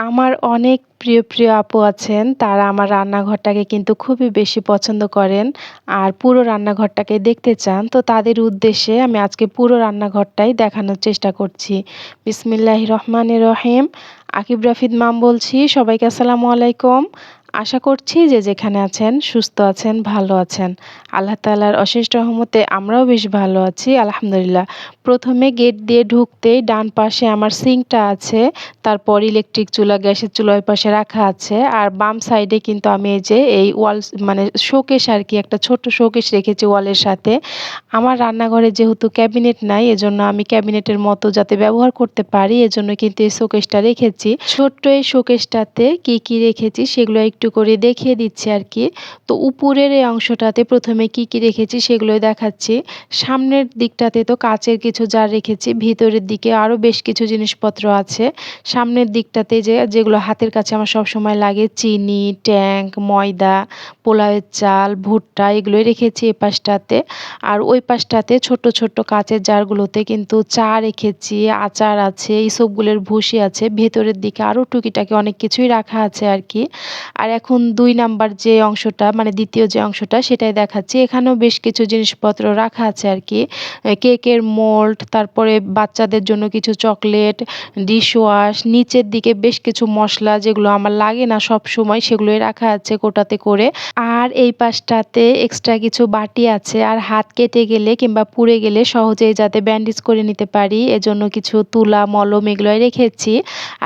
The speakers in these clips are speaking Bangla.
আমার অনেক প্রিয়, প্রিয় আপু আছেন। তারা আমার রান্নাঘরটাকে কিন্তু খুবই বেশি পছন্দ করেন। আর পুরো রান্নাঘরটাকে দেখতে চান। তো তাদের উদ্দেশ্যে আমি আজকে পুরো রান্নাঘরটাই দেখানোর চেষ্টা করছি। বিসমিল্লাহ রহমান রহিম। আকিব রাফিদ মাম বলছি। সবাইকে আসসালামু আলাইকুম। আশা করছি যে যেখানে আছেন, সুস্থ আছেন, ভালো আছেন। আল্লাহ তালার অশেষ রহমতে আমরাও বেশ ভালো আছি, আলহামদুলিল্লাহ। প্রথমে গেট দিয়ে ঢুকতেই ডান পাশে আমার সিঙ্কটা আছে, তারপর ইলেকট্রিক চুলা, গ্যাসের চুলা ওই পাশে রাখা আছে, আর বাম সাইডে কিন্তু আমি এই যে এই ওয়াল মানে শোকেশ আর কি, একটা ছোট্ট শোকেশ রেখেছি ওয়ালের সাথে। আমার রান্নাঘরে যেহেতু ক্যাবিনেট নাই, এজন্য আমি ক্যাবিনেটের মতো যাতে ব্যবহার করতে পারি, এজন্য কিন্তু এই শোকেশটা রেখেছি। ছোট্ট এই শোকেশটাতে কি কি রেখেছি, সেগুলো একটু করে দেখিয়ে দিচ্ছি আর কি। তো উপরের এই অংশটাতে প্রথমে কি কি রেখেছি সেগুলোই দেখাচ্ছি। সামনের দিকটাতে তো কাচের কিছু জার রেখেছি, ভিতরের দিকে আরও বেশ কিছু জিনিসপত্র আছে। সামনের দিকটাতে যে, যেগুলো হাতের কাছে আমার সব সময় লাগে, চিনি ট্যাঙ্ক ময়দা, পোলাওয়ের চাল, ভুট্টা, এগুলোই রেখেছি এ পাশটাতে। আর ওই পাশটাতে ছোট ছোট কাচের জারগুলোতে কিন্তু চা রেখেছি, আচার আছে এইসবগুলোর ভুসি আছে। ভেতরের দিকে আরও টুকিটাকি অনেক কিছুই রাখা আছে আর কি। আর এখন দুই নাম্বার যে অংশটা মানে দ্বিতীয় যে অংশটা, সেটাই দেখাচ্ছি। এখানেও বেশ কিছু জিনিসপত্র রাখা আছে আর কি। কেকের মোল্ড, তারপরে বাচ্চাদের জন্য কিছু চকলেট ডিশ ওয়াশ নিচের দিকে বেশ কিছু মশলা যেগুলো আমার লাগে না সব সময়, সেগুলোই রাখা আছে কোটাতে করে। আর এই পাশটাতে এক্সট্রা কিছু বাটি আছে। আর হাত কেটে গেলে কিংবা পুড়ে গেলে সহজেই যাতে ব্যান্ডেজ করে নিতে পারি। এজন্য কিছু তুলা, মলম এগুলোই রেখেছি।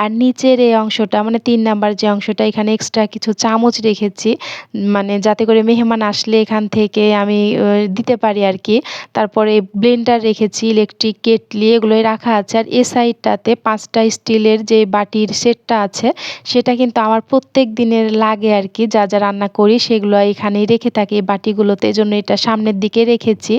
আর নিচের এই অংশটা মানে তিন নাম্বার যে অংশটা, এখানে এক্সট্রা কিছু চামচ রেখেছি মানে যাতে করে মেহমান আসলে এখান থেকে আমি দিতে পারি আর কি তারপরে ব্লেন্ডার রেখেছি, ইলেকট্রিক কেটলি, এগুলোই রাখা আছে। আর এ সাইডটাতে পাঁচটা স্টিলের যে বাটির সেটটা আছে, সেটা কিন্তু আমার প্রত্যেক দিনের লাগে আর কি যা যা রান্না করি সেগুলো এখানেই রেখে থাকি বাটিগুলোতে। এই জন্য এটা সামনের দিকে রেখেছি।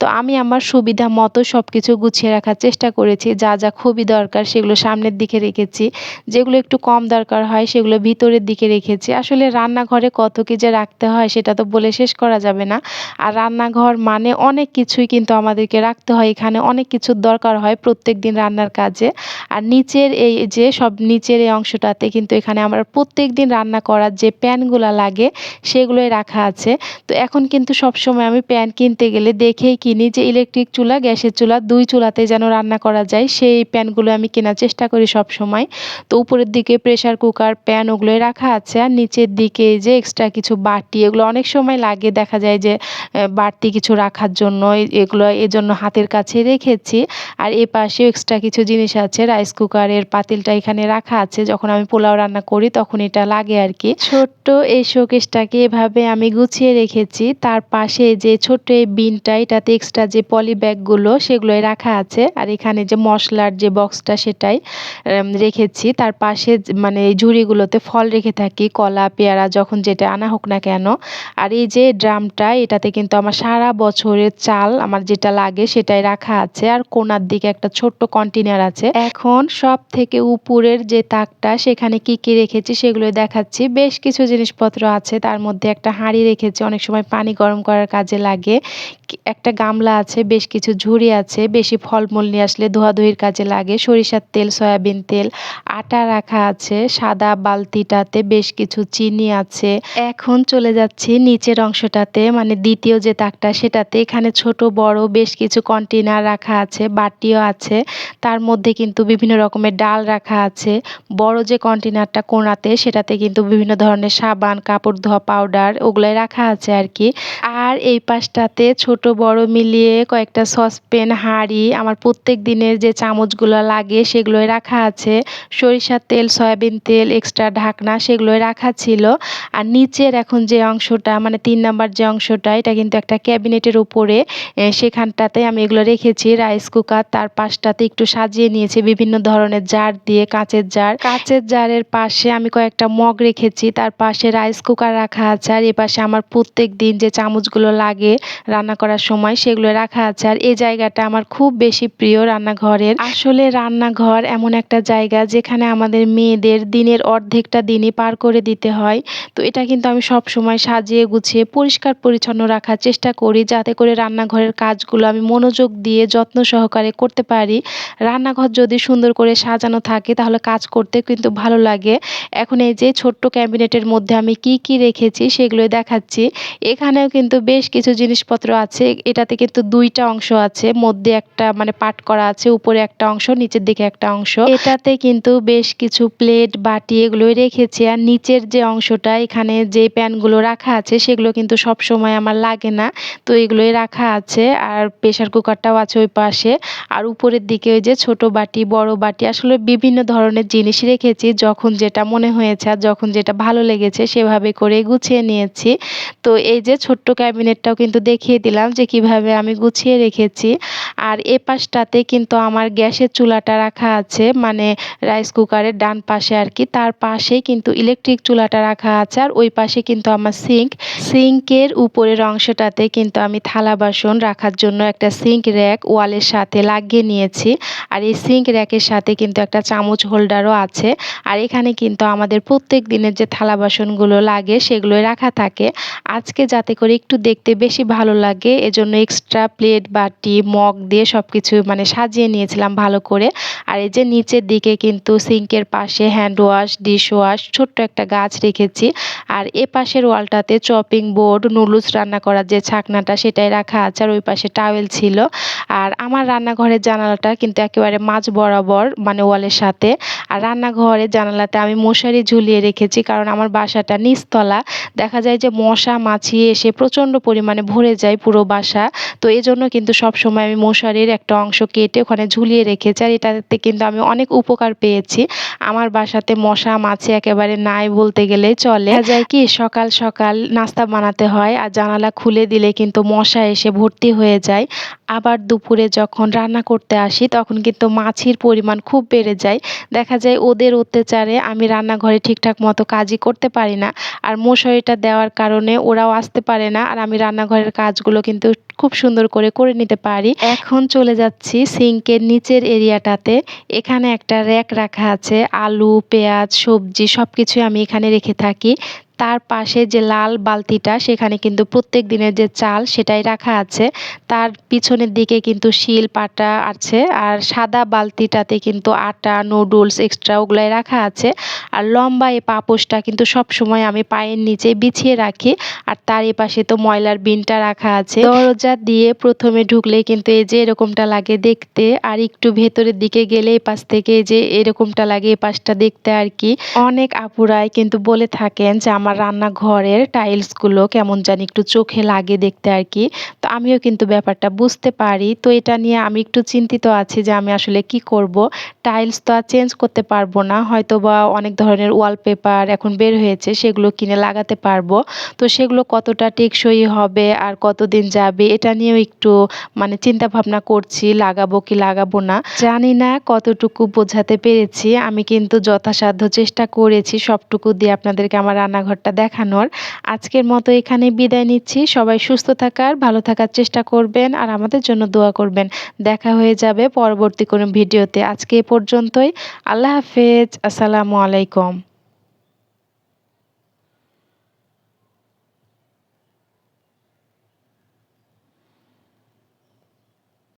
তো আমি আমার সুবিধা মতো সব কিছু গুছিয়ে রাখার চেষ্টা করেছি। যা যা খুবই দরকার সেগুলো সামনের দিকে রেখেছি। যেগুলো একটু কম দরকার হয় সেগুলো ভিতরের দিকে রেখেছি। আসলে রান্নাঘরে কত কি যে রাখতে হয় সেটা তো বলে শেষ করা যাবে না। আর রান্নাঘর মানে অনেক কিছুই কিন্তু আমাদেরকে রাখতে হয়। এখানে অনেক কিছুর দরকার হয় প্রত্যেক দিন রান্নার কাজে। আর নিচের এই যে সব নিচের এই অংশটাতে কিন্তু এখানে আমার প্রত্যেক দিন রান্না করার যে প্যানগুলো লাগে সেগুলোই রাখা আছে। তো এখন কিন্তু সব সময় আমি প্যান কিনতে গেলে দেখেই কিনি যে ইলেকট্রিক চুলা, গ্যাসের চুলা দুই চুলাতে যেন রান্না করা যায় সেই প্যানগুলো আমি কেনার চেষ্টা করি সব সময় তো উপরের দিকে প্রেশার কুকার, প্যান ওগুলোই রাখা আছে। আর নিচের দিকে যে এক্সট্রা কিছু বাটি এগুলো অনেক সময় লাগে। দেখা যায় যে বাড়তি কিছু রাখার জন্য এগুলো এজন্য হাতের কাছে রেখেছি। আর এ পাশেও এক্সট্রা কিছু জিনিস আছে রাইস কুকারের পাতিলটা এখানে রাখা আছে। যখন আমি পোলাও রান্না করি তখন এটা লাগে আর কি ছোট্ট এই শোকেসটাকে এভাবে আমি গুছিয়ে রেখেছি। তার পাশে যে ছোট্ট এই বিনটা এটাতে এক্সট্রা যে পলি ব্যাগগুলো সেগুলোই রাখা আছে। আর এখানে যে মশলার যে বক্সটা সেটাই রেখেছি। তার পাশে মানে এই ঝুড়িগুলোতে ফল রেখে থাকি কলা পেয়ারা যখন যেটা আনা হোক না কেন, আর এই যে ড্রামটা, এটাতে কিন্তু আমার সারা বছরের চাল আমার যেটা লাগে সেটাই রাখা আছে। আর কোনার দিকে একটা ছোট্ট কন্টেনার আছে। এখন সব থেকে উপরের যে তাকটা, সেখানে কি কি রেখেছি সেগুলো দেখাচ্ছি। বেশ কিছু জিনিসপত্র আছে, তার মধ্যে একটা হাঁড়ি রেখেছি, অনেক সময় পানি গরম করার কাজে লাগে। একটা গামলা আছে, বেশ কিছু ঝুড়ি আছে, বেশি ফলমূল নিয়ে আসলে ধোয়াধুয়ির কাজে লাগে। সরিষার তেল, সয়াবিন তেল, আটা রাখা আছে, সাদা বালতিটাতে বেশ কিছু চিনি আছে। এখন চলে যাচ্ছি নিচের অংশটাতে মানে দ্বিতীয় যে তাকটা সেটাতে। এখানে ছোট, বড় বেশ কিছু কন্টেনার রাখা আছে, বাটিও আছে। তার মধ্যে কিন্তু বিভিন্ন রকমের ডাল রাখা আছে। বড় যে কন্টেনারটা কোনাতে, সেটাতে কিন্তু বিভিন্ন ধরনের সাবান, কাপড় ধোয়া পাউডার ওগুলাই রাখা আছে আর কি আর এই পাশটাতে ছোট, বড় মিলিয়ে কয়েকটা সসপেন হাঁড়ি, আমার প্রত্যেক দিনের যে চামচগুলো লাগে সেগুলোই রাখা আছে। সরিষার তেল, সয়াবিন তেল এক্সট্রা ঢাকনা সেগুলোই রাখা ছিল। আর নিচের এখন যে অংশটা মানে তিন নাম্বার যে অংশটা, এটা কিন্তু একটা ক্যাবিনেটের উপরে সেখানটাতে আমি এগুলো রেখেছি। রাইস কুকার, তার পাশটাতে একটু সাজিয়ে নিয়েছি বিভিন্ন ধরনের জার দিয়ে, কাঁচের জার। কাঁচের জারের পাশে আমি কয়েকটা মগ রেখেছি। তার পাশে রাইস কুকার রাখা আছে, আর এ পাশে আমার প্রত্যেক দিন যে চামচগুলো লাগে রান্না করার সময়, সেগুলো রাখা আছে। আর এই জায়গাটা আমার খুব বেশি প্রিয় রান্নাঘরের। আসলে রান্নাঘর এমন একটা জায়গা যেখানে আমাদের মেয়েদের দিনের অর্ধেকটা দিনই পার করে দিতে নিতে হয়। তো এটা কিন্তু আমি সব সময় সাজিয়ে গুছিয়ে পরিষ্কার পরিচ্ছন্ন রাখার চেষ্টা করি যাতে করে রান্নাঘরের কাজগুলো আমি মনোযোগ দিয়ে যত্ন সহকারে করতে পারি। রান্নাঘর যদি সুন্দর করে সাজানো থাকে তাহলে কাজ করতে কিন্তু ভালো লাগে। এখন এই যে ছোট্ট ক্যাবিনেটের মধ্যে আমি কি কি রেখেছি সেগুলো দেখাচ্ছি। এখানেও কিন্তু বেশ কিছু জিনিসপত্র আছে। এটাতে কিন্তু দুইটা অংশ আছে। মধ্যে একটা মানে পাট করা আছে, উপরে একটা অংশ, নিচের দিকে একটা অংশ। এটাতে কিন্তু বেশ কিছু প্লেট, বাটি এগুলোই রেখেছি। আর নিচের যে অংশটা, এখানে যে প্যানগুলো রাখা আছে, সেগুলো কিন্তু সব সময় আমার লাগে না। তো এগুলোই রাখা আছে, আর প্রেশার কুকারটাও আছে ওই পাশে। আর উপরের দিকে ওই যে ছোট বাটি, বড় বাটি, আসলে বিভিন্ন ধরনের জিনিস রেখেছি, যখন যেটা মনে হয়েছে আর যখন যেটা ভালো লেগেছে, সেভাবে করে গুছিয়ে নিয়েছি। তো এই যে ছোট্ট ক্যাবিনেটটাও কিন্তু দেখিয়ে দিলাম যে কীভাবে আমি গুছিয়ে রেখেছি। আর এ পাশটাতে কিন্তু আমার গ্যাসের চুলাটা রাখা আছে মানে রাইস কুকারের ডান পাশে আর কি। তার পাশেই কিন্তু ইলেকট্রিক চুলাটা রাখা আছে আর ওই পাশে কিন্তু আমার সিঙ্ক সিঙ্কের উপরের অংশটাতে কিন্তু আমি থালা বাসন রাখার জন্য একটা সিঙ্ক র্যাক ওয়ালের সাথে লাগিয়ে নিয়েছি। আর এই সিঙ্ক র্যাকের সাথে কিন্তু একটা চামচ হোল্ডারও আছে। আর এখানে কিন্তু আমাদের প্রত্যেক দিনের যে থালা বাসনগুলো লাগে সেগুলোই রাখা থাকে। আজকে যাতে করে একটু দেখতে বেশি ভালো লাগে, এজন্য এক্সট্রা প্লেট বাটি, মগ দিয়ে সব কিছু মানে সাজিয়ে নিয়েছিলাম ভালো করে। আর এই যে নিচের দিকে কিন্তু সিঙ্কের পাশে হ্যান্ড ওয়াশ ডিশ ওয়াশ ছোট্ট একটা গাছ রেখেছি। আর এ পাশের ওয়ালটাতে চপিং বোর্ড, নুডলস রান্না করার যে ছাকনাটা সেটাই রাখা আছে আর ওই পাশে টাওয়েল ছিল। আর আমার রান্নাঘরের জানালাটা কিন্তু একেবারে মাঝ বরাবর মানে ওয়ালের সাথে। আর রান্নাঘরের জানালাতে আমি মশারি ঝুলিয়ে রেখেছি কারণ আমার বাসাটা নিচতলা। দেখা যায় যে মশা মাছি এসে প্রচণ্ড পরিমাণে ভরে যায় পুরো বাসা। তো এই জন্য কিন্তু সব সময় আমি মশারির একটা অংশ কেটে ওখানে ঝুলিয়ে রেখেছি আর এটাতে কিন্তু আমি অনেক উপকার পেয়েছি। আমার বাসাতে মশা মাছি একেবারে নাই বলতে গেলেই চলে। যায় কি, সকাল সকাল নাস্তা বানাতে হয় আর জানালা খুলে দিলে কিন্তু মশা এসে ভর্তি হয়ে যায়। আবার দুপুরে যখন রান্না করতে আসি তখন কিন্তু মাছির পরিমাণ খুব বেড়ে যায়। দেখা যায় ওদের অত্যাচারে আমি রান্নাঘরে ঠিকঠাক মতো কাজই করতে পারি না। আর মশারিটা দেওয়ার কারণে ওরাও আসতে পারে না। আর আমি রান্নাঘরের কাজগুলো কিন্তু খুব সুন্দর করে করে নিতে পারি। এখন চলে যাচ্ছি সিঙ্কের নিচের এরিয়াটাতে। এখানে একটা র্যাক রাখা আছে। আলু, পেঁয়াজ, সবজি সব কিছুই আমি এখানে রেখে থাকি। তার পাশে যে লাল বালতিটা, সেখানে কিন্তু প্রত্যেক দিনের যে চাল সেটাই রাখা আছে। তার পিছনের দিকে কিন্তু শিল পাটা আছে আর সাদা বালতিটাতে কিন্তু আটা নুডলস এক্সট্রা ওগুলাই রাখা আছে। আর লম্বা এই পাপোশটা কিন্তু সব সময় আমি পায়ের নিচে বিছিয়ে রাখি। আর তার এপাশে তো ময়লার বিনটা রাখা আছে। দরজা দিয়ে প্রথমে ঢুকলে কিন্তু এই যে এরকমটা লাগে দেখতে, আর একটু ভেতরের দিকে গেলে এই পাশ থেকে যে এরকমটা লাগে এই পাশটা দেখতে আর কি। অনেক আপুরাই কিন্তু বলে থাকেন যে, আমার আমার রান্নাঘরের টাইলসগুলো কেমন জানি একটু চোখে লাগে দেখতে আর কি। তো আমিও কিন্তু ব্যাপারটা বুঝতে পারি। তো এটা নিয়ে আমি একটু চিন্তিত আছি যে আমি আসলে কি করব। টাইলস তো আর চেঞ্জ করতে পারব না। হয়তো বা অনেক ধরনের ওয়ালপেপার এখন বের হয়েছে, সেগুলো কিনে লাগাতে পারব। তো সেগুলো কতটা টেকসই হবে আর কতদিন যাবে, এটা নিয়েও একটু মানে চিন্তা ভাবনা করছি, লাগাবো কি লাগাবো না। জানি না কতটুকু বোঝাতে পেরেছি। আমি কিন্তু যথাসাধ্য চেষ্টা করেছি সবটুকু দিয়ে আপনাদেরকে আমার রান্নাঘর ঘরটা দেখানোর। আজকের মতো এখানে বিদায় নিচ্ছি। সবাই সুস্থ থাকার, ভালো থাকার চেষ্টা করবেন আর আমাদের জন্য দোয়া করবেন। দেখা হয়ে যাবে পরবর্তী কোনো ভিডিওতে। আজকে এ পর্যন্তই। আল্লাহ হাফেজ। আসসালামু আলাইকুম।